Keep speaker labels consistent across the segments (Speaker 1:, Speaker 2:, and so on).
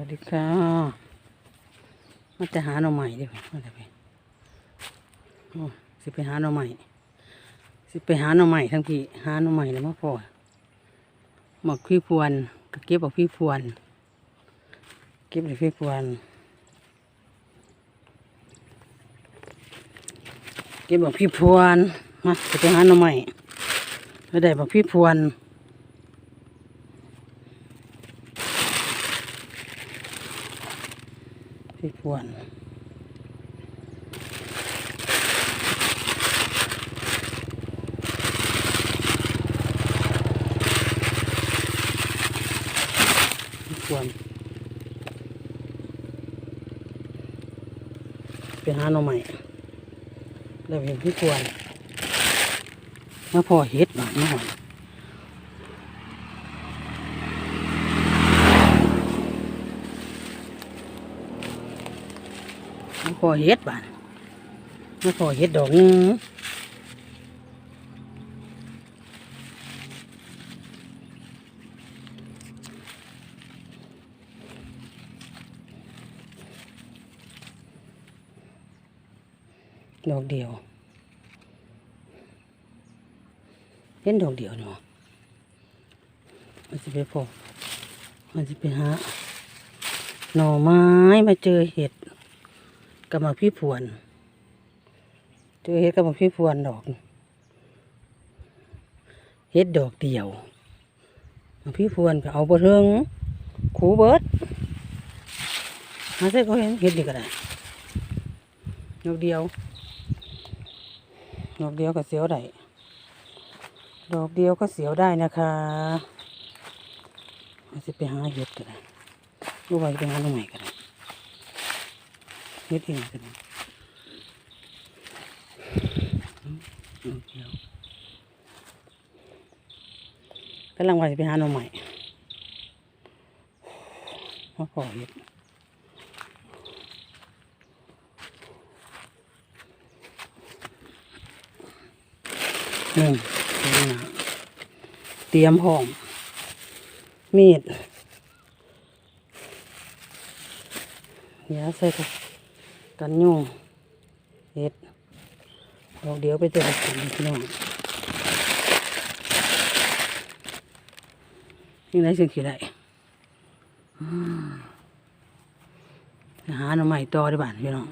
Speaker 1: วัสดีค่ะมาจะหาหน่อใหม่ดิมาจะไปโอ้สิไปหาหน่อใหม่สิไปหาหน่อใหม่ทั้งพี่หาหน่อใหม่เลยมาพอหมักพี่พวนก็เก็บเอาพี่พวน เก็บเอาพี่พวนเก็บเอาพี่พวนมาสิไปหาหน่อใหม่ไม่ได้บอกพี่พวน พี่พวนพี่พวน ไปหาหน่อใหม่แล้วเห็นพี่กวนมาพอเฮ็ดบาดมาหอนมาพอเฮ็ดบานมาพอเฮ็ดดอกหนึงด อกเดียว เป็นดอกเดียวเนาะมันจะไปพอมันจะไปหาหน่อไม้มาเจอเห็ดกับมาพี่พวน เจอเห็ดกับมาพี่พวนดอก เห็ดดอกเดียวมาพี่พวนก็เอาบะเทิงขูเบิดหาใส่ก็เห็นเห็ดดีก็ได้ดอกเดียว ดอกเดียวก็เสียวได้ดอกเดียวก็เสียวได้นะคะอาจจะไปหาเห็ดก็ได้รู้ว่าจะไปหาตรงไหนก็ได้เห็ดเองก็ได้กำลังว่าจะไปหาหน่อใหม่มาขอเห็ด หนึ่งเตรียมหอม มีดยาใส่กักันยุงเห็ดดอกเดี๋ยวไปเจอกันพี่น้องยังไงสิ่งที่ได้หาหน่อใหม่ต่อได้บ้านพี่น้อง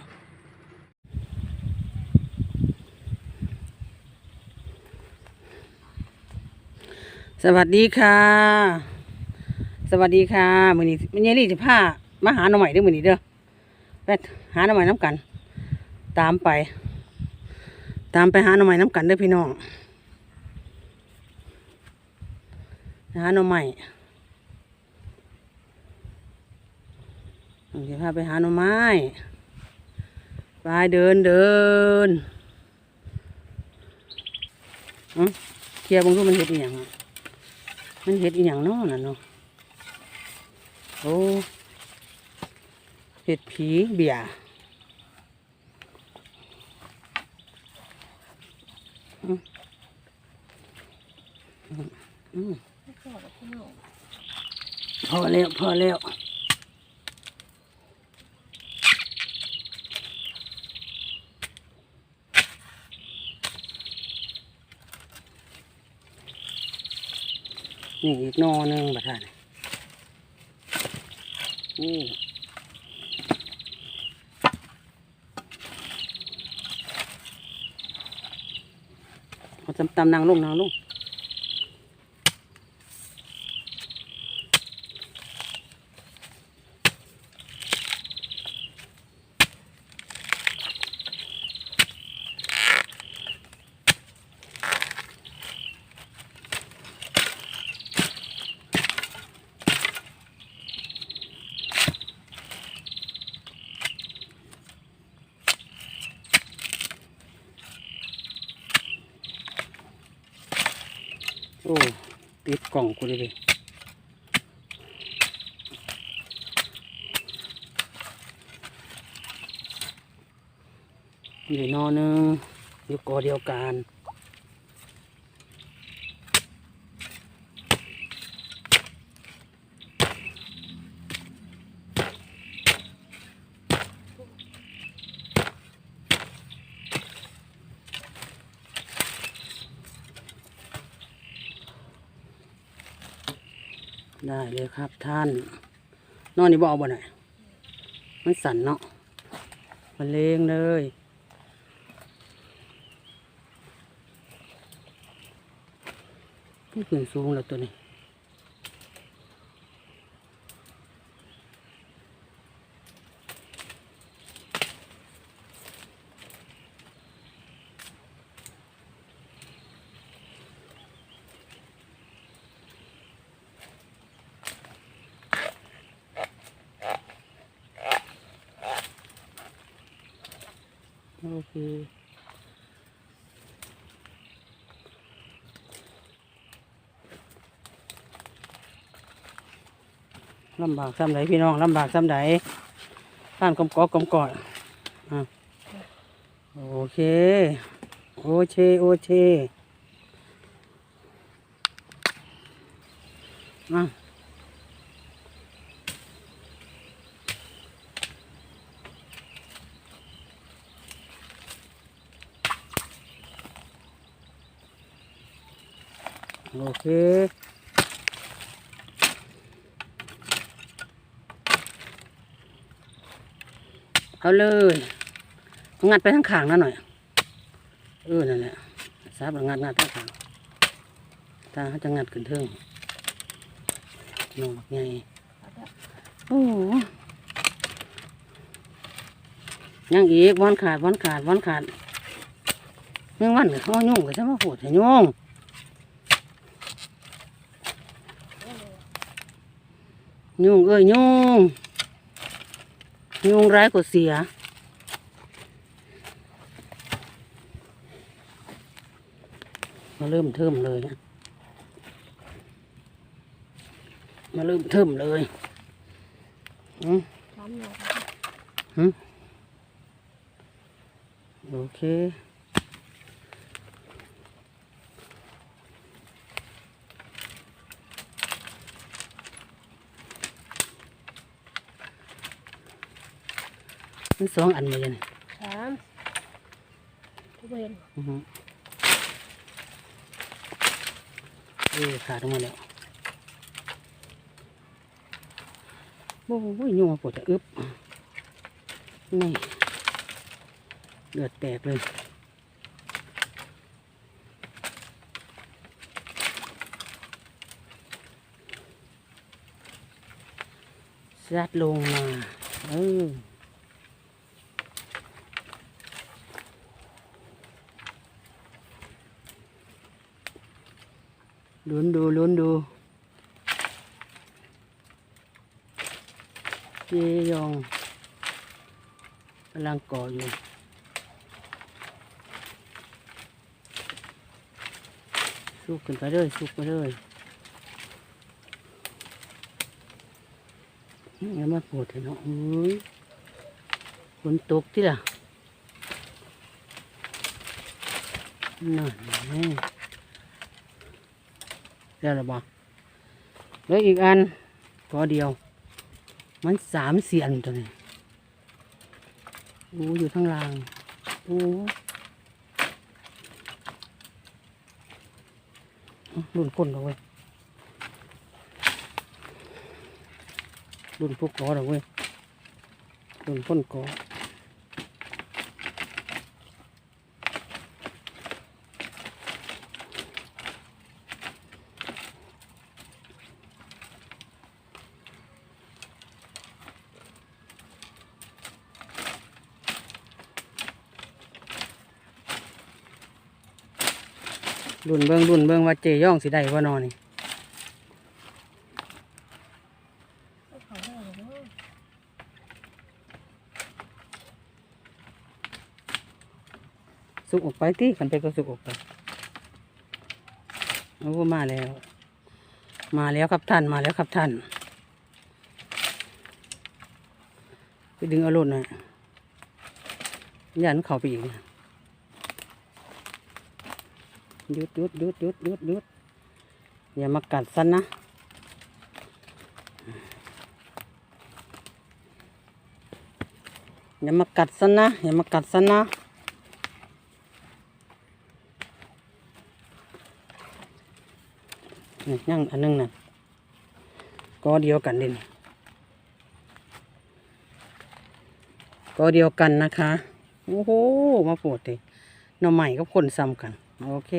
Speaker 1: สวัสดีค่ะ สวัสดีค่ะมือนี้มันยังนี่จะพามาหาหน่อใหม่ด้อมือนี้เด้อไปหาหน่อใหม่น้ำกัน ตามไป ตามไปหาหน่อใหม่น้ำกันเด้อพี่น้องหาหน่อใหม่จะพาไปหาหน่อไม้ไปเดินเดินอืมเคลียร์บางรูปมันเห็ดอีหยังอะ มันเห็ดอีหยังเนาะน่ะเนาะโอ้เห็ดผีเบียอืมอืมพอแล้ว พอแล้ว นี่อีกนอหนึงบัดท่านนี่เอาตำตำนางลงนางลงโอ้ติด กล่องกูเลยดิอยู่นอหนึงอยู่กอเดียวกัน ได้เลยครับท่าน นอนนี่บเอกบ่หน่อยมันสั่นเนาะมันเลงเลยขึ้นสูงแล้วตัวนี้ โอเคลำบากซ้ำไหนพี่น้องลำบากซ้ำไหนท่านกมกอกกมกอดอะโอเค โอเค โอเคอะโอเค เอาเลยงัดไปทั้งขางนั่นหน่อย เออ นั่นแหละซับแล้วงัดงัดทั้งขางตาเขาจะงัดขึ้นเทิงนองบักใหญ่โอ้ยังอีกวันขาดวันขาดวันขาดเมื่อวันเขายุ่งก็จะมาปวดให้ยุ่งยุ่งเอ้ยยุ่ง ยุงร้ายกว่าเสีย มาเริ่มเทิมเลยนะมาเริ่มเทิมเลยอืม
Speaker 2: สามหน่อย
Speaker 1: หืมโอเค มันสองอันมาเลยนี่
Speaker 2: สามทุกเวน
Speaker 1: อือฮึเออขาดออกมาแล้วโอ้ยยุงมาปวดจะอึบนี่เลือดแตกเลยซัดลงมาเออ ลุ้นดูลุ้นดู เจยองกำลังก่ออยู่ สุกขึ้นไปเลยสุกไปเลยอย่ามาปวดเนาะเอ้ยฝนตกที่ล่ะนั่นแน่ ได้หรือเปล่าแล้วอีกอันก็เดียว มันสามเสียนตัวนี้โอ้อยู่ข้างล่างโอ้รุ่นก้นเราเว้ยรุ่นพวกกอเราเว้ยรุ่นก้นกอ รุ่นเบิ้งรุ่นเบิ้งว่าเจย่องสิได้ว่านอนี่สุกออกไปที่ขันไปก็สุกออกไปโอ้มาแล้ว มาแล้วครับท่านมาแล้วครับท่านไปดึงเอารมณ์หน่อยยันเขาไปอีกนะ หยุดหยุดหยุดหยุดหยุดหยุดอย่ามากัดสันนะ อย่ามากัดสันนะ อย่ามากัดสันนะนี่ยังอันนึงน่ะก็เดียวกันเด่นก็เดียวกันนะคะ โอ้โห มาปวดเลยหน่อใหม่กับคนซ้ำกัน โอเค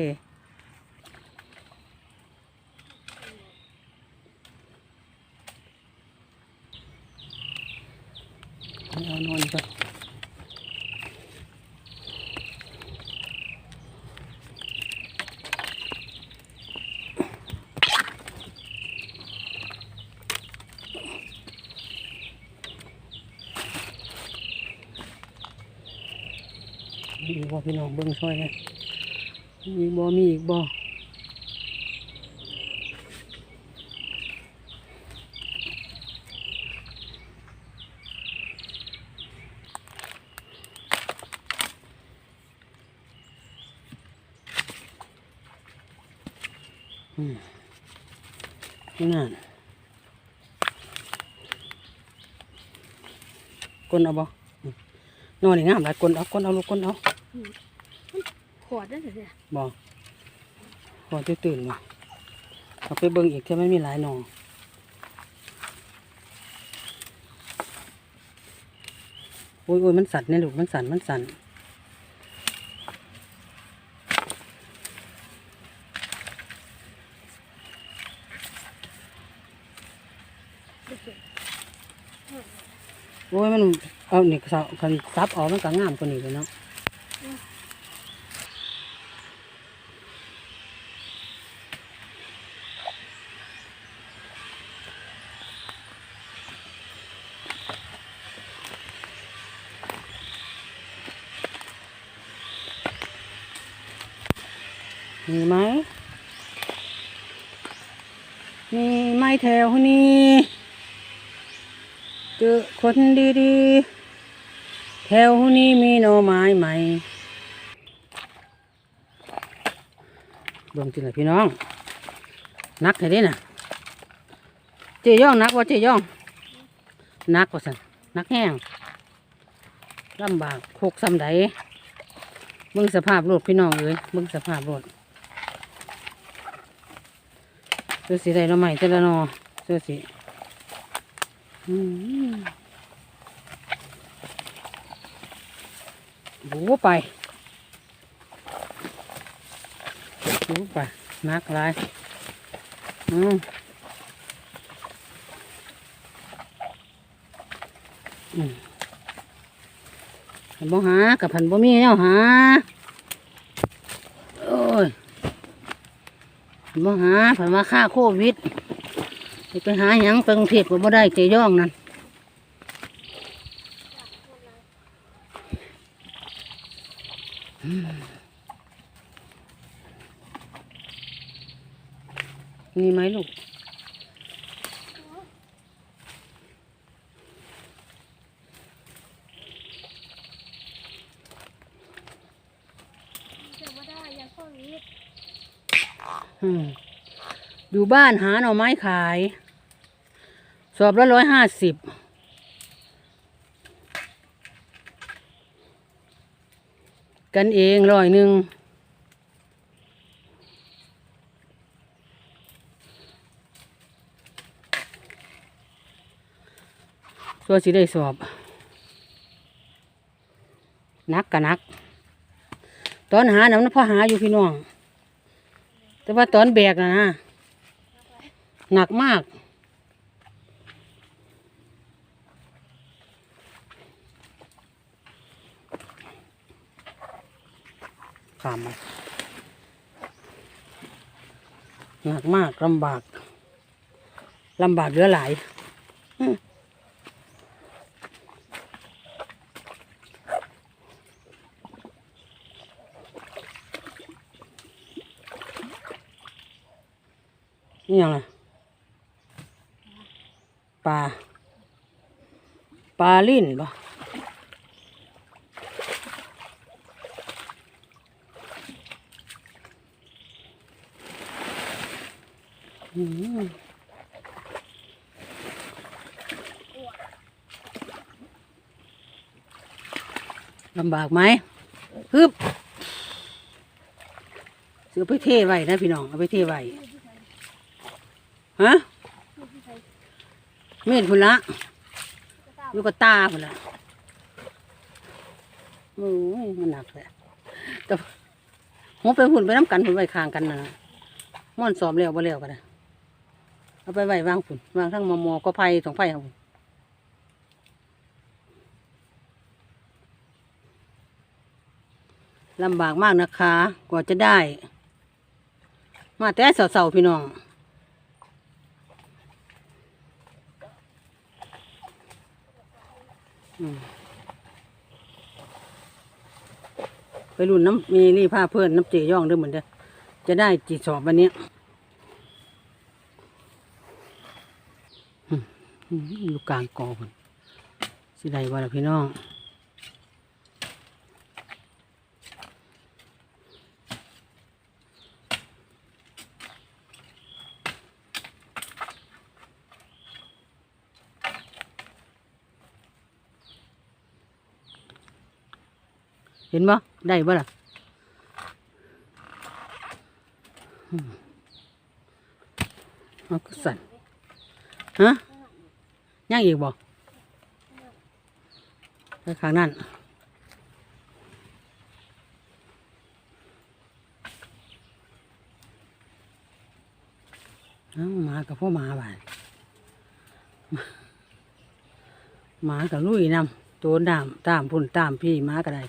Speaker 1: เอานอนก่อนมีอีกบ่พี่น้องเบิ่งช่วยเลย มีบ่มีอีกบ่นั่นกลนเอาบ่อนอนนี่งามหลายกลนเอากลนเอาลูกกลนเอา
Speaker 2: ขวดได้สิ
Speaker 1: บอกพอจะตื่นมาเอาไปเบิ่งอีกแค่ไม่มีหลายหนอโอ้ยโอ้ยมันสั่นเนี่ยลูกมันสั่นมันสั่นโอ้ยมันเอานี่สับคันซับออกมันก็งามกว่านี้เลยเนาะ มีไหม มีไหมแถวนี้ เจอคนดีๆ แถวนี้มีหน่อไม้ไหมเบิ่งทีละพี่น้อง นักให้ได้น่ะ เจย่องนักว่าเจย่อง นักว่าสันนักแห้งลำบากโคกซ้ำใดเบิ่งสภาพรถพี่น้องเอ้ยเบิ่งสภาพรถเสื้อสีใดเราใหม่แต่ละนอเสื้อสี อืมบูไปบูไปนักหลายอืมอืมพันบ่หากับพันบ่มีแนวหาโอ้ยมาหาผ่านมาฆ่าโควิด ไปหาหยังไปกรุงเทพก็บ่ได้เจย่องนั่นมีไหมลูก
Speaker 2: หืมอ
Speaker 1: ยู่บ้านหาหน่อไม้ขาย สอบละร้อยห้าสิบกันเองร้อยหนึ่งตัวสิได้สอบ นักกะนัก ตอนหาน้ำพ่อหาอยู่พี่น้อง แต่ว่าตอนแบกนะนะหนักมากามมาหนักมากลำบากลำบากเหลือหลายนี่ยังไงปลาปลาลิ่นปะ ลำบากไหมฮึบเสือไปเทไว้นะพี่น้อง เอาไปเทไว้ฮะเม็ดพุ่นละอยู่กับตาพุ่นละโอ้ยมันหนักเลยแต่หัวไปหุ่นไปน้ำกันหุ่นไว้ข้างกันนะม่อนสอบเร็วบ่เร็วกันนะ เอาไปไว้วางฝุ่นวางทั้งมอมอก็ไผ่สองไผ่เอาลำบากมากนะคะ กว่าจะได้ มาแต่เสาๆพี่น้องไปรุ่นน้ำมีนี่ผ้าเพื่อนน้ำเจย่องด้วยเหมือนเดิมจะได้จีสอบวันนี้ยอืม อยู่กลางกอมันสิได้บ่ล่ะพี่น้องเห็นบ่ได้บ่ล่ะเอาก็สั่นฮะ ย่างอีกบ่ไปข้างนั่นม้าหมากับพ่อหมาบ่ายหมากับลุยนำตัวดามตามพุ่นตามพี่หมาก็ได้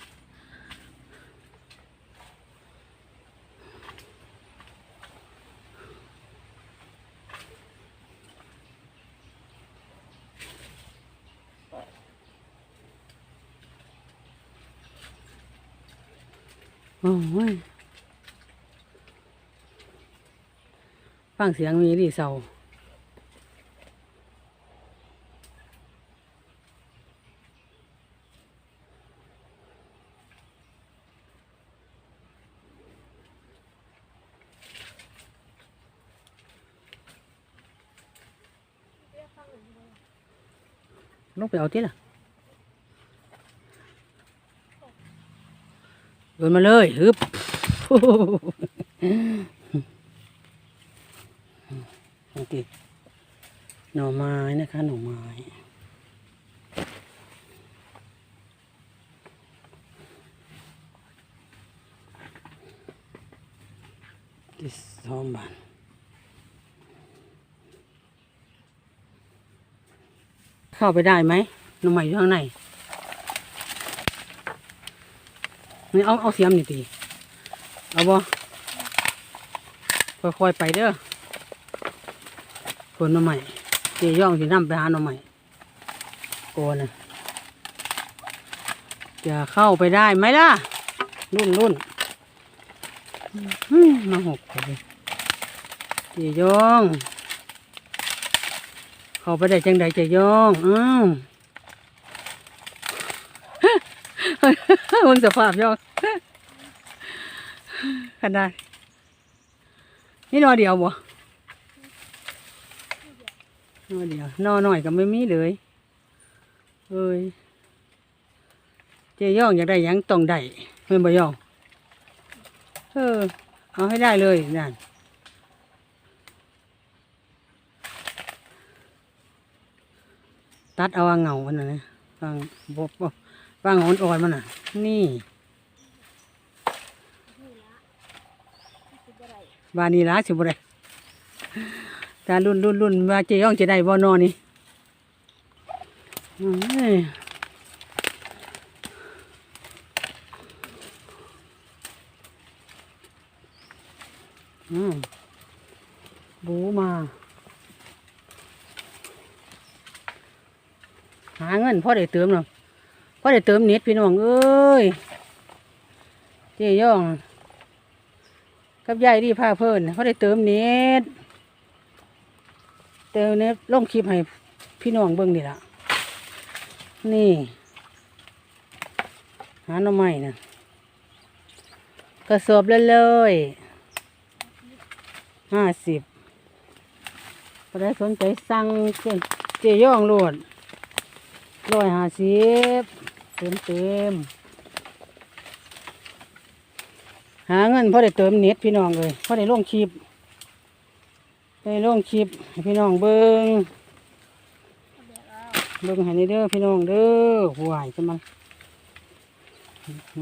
Speaker 1: โอ้ย ฟังเสียงมีดีเศร้าลงไปเอาที่ล่ะโยนมาเลยฮึบ โอเคหน่อไม้นะคะ หน่อไม้ที่สองบาทเข้าไปได้ไหมหน่อไม้อยู่ข้างในนี่เอาเอาเสียมนี่ตีเอาบ่ค่อยๆไปเด้อ คนหน่อใหม่เจีย่องสินำไปหาหน่อใหม่โกนะจะเข้าไปได้ไหมล่ะ รุ่นรุ่นมาหกเลยเจีย่องเข้าไปได้จังใดเจีย่องอ้าวมันสภาพย่องขนาดนี่นอเดียวบ่ นอเดียวนอหน่อยก็ไม่มีเลยเอ้ยเจย่องอยากได้ยังต้องได้เพื่อนบ่ย่องเออเอาให้ได้เลยนั่นตัดเอาเงามันน่ะนะฟังบบบฟังอ่อนอ่อนๆมันน่ะ นี่บานนี้ละสิบไร ตารุ่นรุ่นรุ่นว่าเจย่องจะได้บ่นอนี่อืมบูมา หาเงินพ่อได้เติมเนาะพ่อได้เติมเน็ตพี่น้องเอ้ยเจย่องกับยายดีพาเพิ่นพ่อได้เติมเน็ต เตวเนี่ยลงคลิปให้พี่น้องเบิ่งนี่ละนี่ หาหน่อไม้นะกระสอบเลยเลยห้าสิบก็ได้สนใจสั่งเจเจย่องโลดร้อยห้าสิบเต็มเต็มหาเงินพอได้เติมเน็ตพี่น้องเลยพอได้ลงคลิป ไปลงคลิปให้พี่น้องเบิงเบิ่งให้นี่เด้อพี่น้องเด้อหวายจะมัน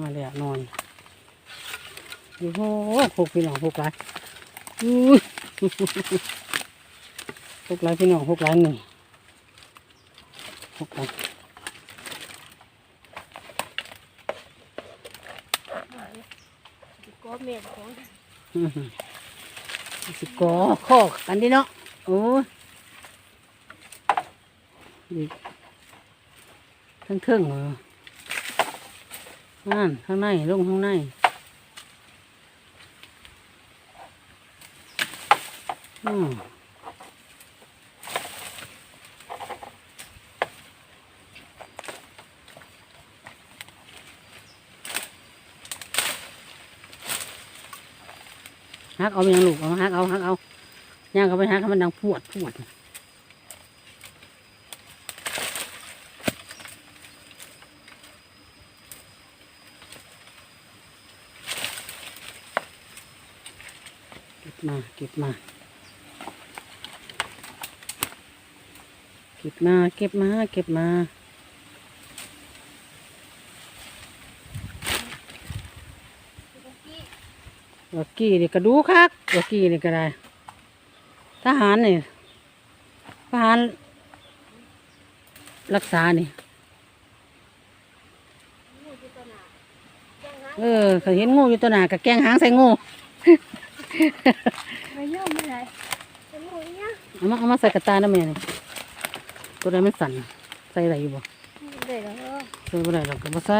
Speaker 1: มาแล้วนอนโอ้โหพวกพี่น้องพวกหลายอุ้ยพวกหลายพี่น้องพวกหลายหนึ่งพวกหลาย
Speaker 2: ก็เม็ดของ
Speaker 1: อื้อหือ สิกอข้อกันดิเนาะโอ้ยทั้งเครื่องเหรอนั่นข้างในลงข้างในอืม ฮักเอาไปยังลูกเอาฮักเอาฮักเอาย่างเอาไปฮักให้มันดังปวดปวดเก็บมาเก็บมาเก็บมาเก็บมาเก็บมา วกกี้นี่ก็ดูคักวกกี้นี่ก็ได้ ทหารนี่ทหารรักษานี่ เออเขาเห็นงูอยู่ตัวหนากับแกงหางใส่งู
Speaker 2: ไม่เยอะไม่ไรเป็นหมูเนี่ย
Speaker 1: เอามาเอามาใส่กระตาน้ำแม่นี่ตัวใดมันสั่นใส่อะไรอยู่บ่
Speaker 2: เด็ดแล้ว
Speaker 1: ใส่บ่ได้หรอกก็บ่ใส่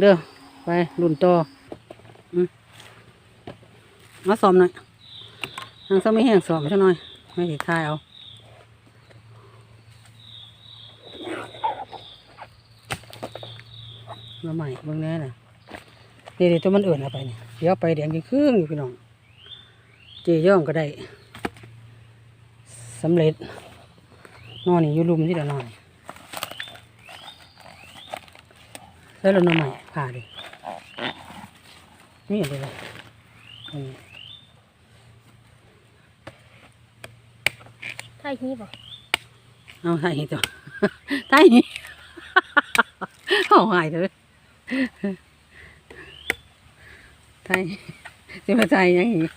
Speaker 1: เด้อไปรุ่นต่ออืม มาซ้อมหน่อยทางซ้อมไม่แห้งซ้อมซะหน่อย ไม่ติดทายเอาละใหม่เบิ่งแน่น่ะนี่เดี๋ยวตัวมันเอื่นเอาไปนี่ยเดี๋ยวไปแดงยิ่งครึ่งอยู่พี่น้องเจย่องก็ได้สำเร็จ นอนนี่อยู่ลุมที่เดียวนอนแล้วเรานอนใหม่ผ่าดินี่อะไรเลย อันนี้
Speaker 2: ถ้าฮีบ่
Speaker 1: เอาไทยตัวไทยเอาหายเลยไทยสิมาไทยยังอีก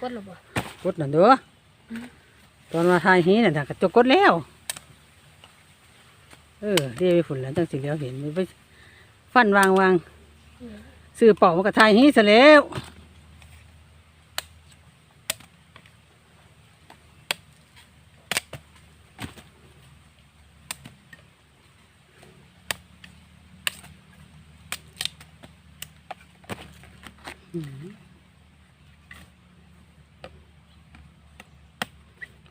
Speaker 2: กดหรอบ่
Speaker 1: กดนั่นเด้อตอนมาไทยนี้น่ะน่ะก็จะกดแล้ว เออเรียกไปฝุ่นแล้วจังสิแล้วเห็นมันไปฟันวางวาง ซื้อเป่ามากับไทยนี้ซะแล้ว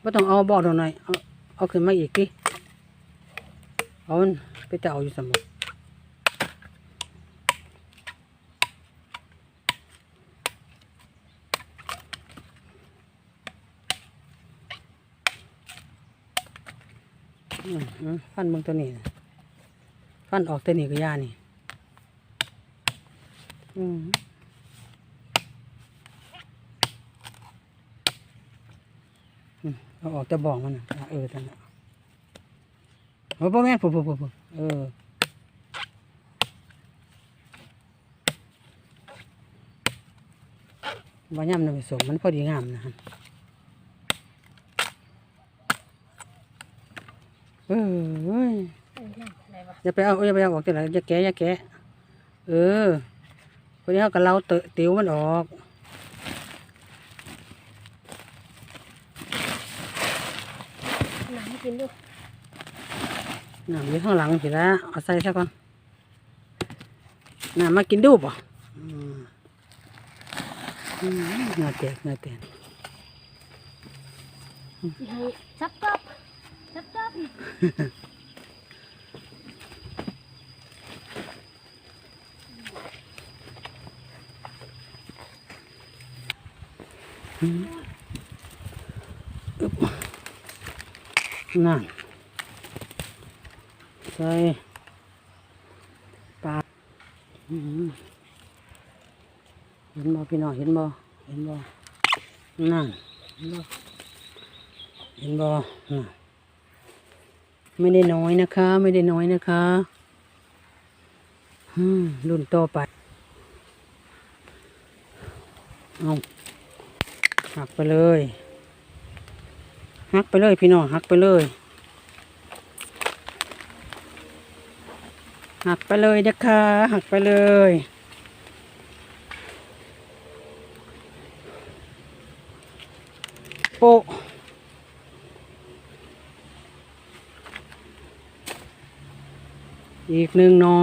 Speaker 1: ก็ต้องเอาบอดหน่อย เอาเอาขึ้นมาอีกดิเอาไปจะเอาอยู่สมองอืมอืม ฟันเบางตัวนี้ฟันออกตัวนี้ก็ยานี่อืมเอาออกแต่บอกมันนะอะเออท่านน่ะโอ้พ่อแม่นปุ๊บปุ๊บปุ๊บเออว่าย่ำน่ะไปส่งมันพอดีงามนะฮะ เออเว้ย
Speaker 2: อะไรบ่
Speaker 1: อย่าไปเอาอย่าไปเอาออกแต่ละอย่าแกะอย่าแกะเออพอดีเขากับเราเตะติ๋วมันออก
Speaker 2: หนังกินดู
Speaker 1: น้ำอยู่ข้างหลังสิละเอาใส่ซะก่อนน้ำมากินดูป่ะอืมอืมเงาแตกเงาแตก
Speaker 2: สิให้ซับซับ ซับซับ
Speaker 1: นั่นใส่ปลาอืมอืห็นบ่พี่น้ ไม่ได้น้อยนะคะ ไม่ได้น้อยนะคะอืมรุ่นต่อไปเอาหักไปเลยหักไปเลยพี่น้องหักไปเลยหักไปเลยนะคะหักไปเลย โปะ อีกหนึ่งนอ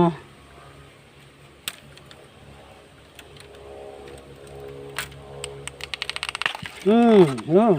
Speaker 1: อืมอืม